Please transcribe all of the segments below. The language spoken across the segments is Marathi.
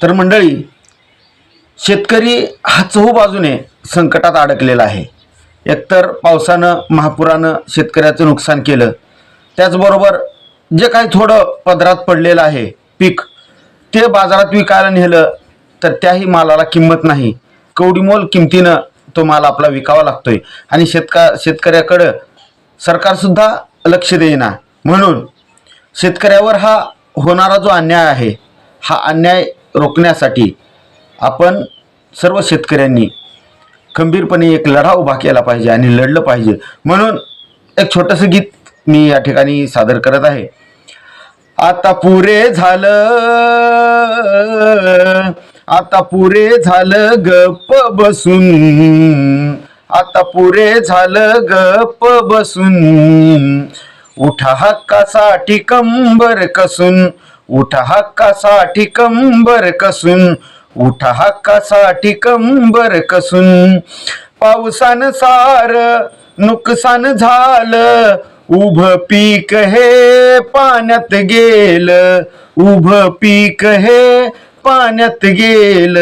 तर मंडळी शेतकरी हा चहूबाजूने संकटात अडकलेला आहे. एकतर पावसानं महापुरानं शेतकऱ्याचं नुकसान केलं त्याचबरोबर जे काही थोडं पदरात पडलेलं आहे पीक ते बाजारात विकायला नेलं तर त्याही मालाला किंमत नाही. कवडीमोल किमतीनं तो माल आपला विकावा लागतोय. आणि शेतका शेतकऱ्याकडं सरकारसुद्धा लक्ष देईना. म्हणून शेतकऱ्यावर हा होणारा जो अन्याय आहे हा अन्याय रोखण्यासाठी आपण सर्व शेतकऱ्यांनी खंबीरपणे एक लढा उभा केला पाहिजे आणि लढलं पाहिजे. म्हणून एक छोटंसं गीत मी या ठिकाणी सादर करत आहे. आता पुरे झालं आता पुरे झालं गप्प बसून आता पुरे झालं गप्प बसून. उठा हक्कासाठी कंबर कसून उठा हक्कासाठी कंबर कसून उठा हक्कासाठी कंबर कसून. पावसानं सार नुकसान झालं उभ पीक हे पाण्यात गेल. उभ पीक हे पाण्यात गेल.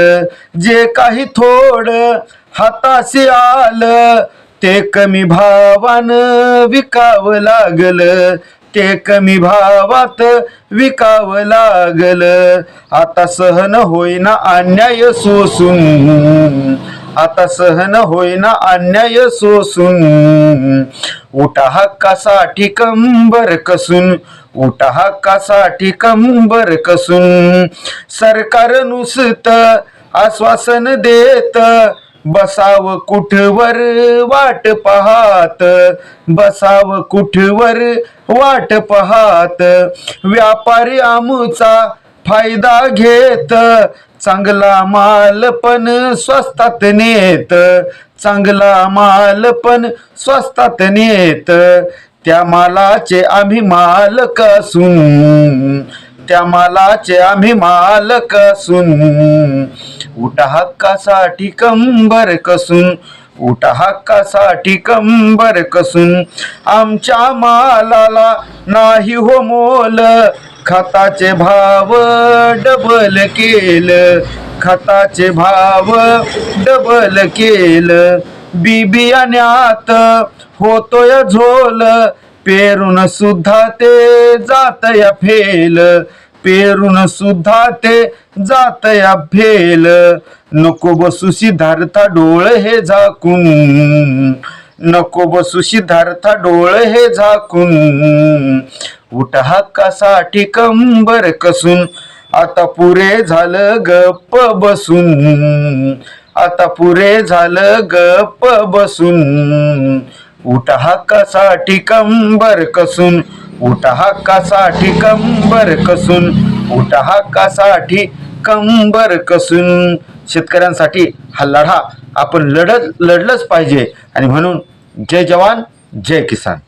जे काही थोडं हाताशी आलं ते कमी भावानं विकावं लागलं. ते कमी भावात विकावं लागलं. आता सहन होईना अन्याय सोसून. आता सहन होईना अन्याय सोसून. उठा हक्कासाठी कंबर कसून. उठा हक्कासाठी कंबर कसून. सरकार नुसत आश्वासन देत. बसाव कुठवर वाट पाहात? बसाव कुठवर वाट पाहात? व्यापारी आमचा फायदा घेत. चांगला माल पण स्वस्तात नेत. चांगला माल पण स्वस्तात नेत. त्या मालाचे आम्ही मालक असून त्या मालाचे आम्ही मालक असून उठा हक्कासाठी कंबर कसून उठा हक्कासाठी कंबर कसून आमच्या मालाला नाही हो मोल खताचे भाव डबल केल खताचे भाव डबल केल बिबियाण्यात होतोय झोल पेरून सुद्धा ते जातया फेल. पेरून सुद्धा ते जातया फेल. नको बसू सिद्धार्था डोळ हे झाकून. नको बसू सिद्धार्था डोळ हे झाकून. उठ हक्कासाठी कंबर कसून. आता पुरे झालं गप्प बसून. आता पुरे झालं गप्प बसून. उठ हक्कासाठी कंबर कसून उठ हक्कासाठी कंबर कसून उठ हक्कासाठी कंबर कसून. शेतकऱ्यांसाठी हा लढा आपण लढत लढलंच पाहिजे. आणि म्हणून जय जवान जय किसान.